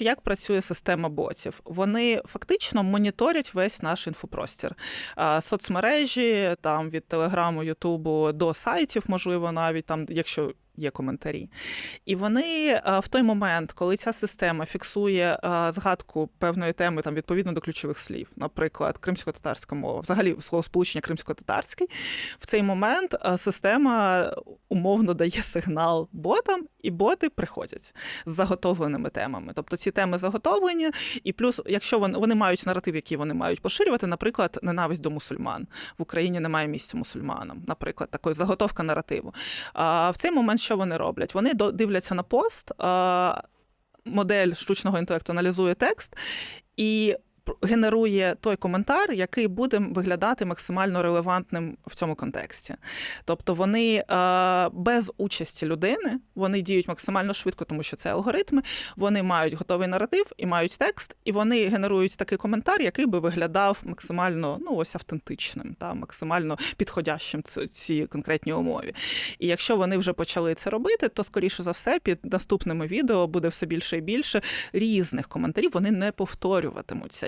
Як працює система ботів? Вони фактично моніторять весь наш інфопростір. Соцмережі, там від Телеграму, Ютубу до сайтів, можливо, навіть там, якщо є коментарі. І вони в той момент, коли ця система фіксує згадку певної теми там відповідно до ключових слів, наприклад, кримсько-татарська мова, взагалі словосполучення кримсько-татарський, в цей момент система умовно дає сигнал ботам, і боти приходять з заготовленими темами. Тобто ці теми заготовлені, і плюс, якщо вони, вони мають наратив, який вони мають поширювати, наприклад, ненависть до мусульман в Україні немає місця мусульманам, наприклад, такої заготовка наративу. А в цей момент що вони роблять? Вони дивляться на пост. Модель штучного інтелекту аналізує текст і генерує той коментар, який буде виглядати максимально релевантним в цьому контексті. Тобто вони е, без участі людини вони діють максимально швидко, тому що це алгоритми. Вони мають готовий наратив і мають текст, і вони генерують такий коментар, який би виглядав максимально ну ось автентичним, та максимально підходящим цій конкретній умові. І якщо вони вже почали це робити, то скоріше за все під наступними відео буде все більше і більше різних коментарів. Вони не повторюватимуться.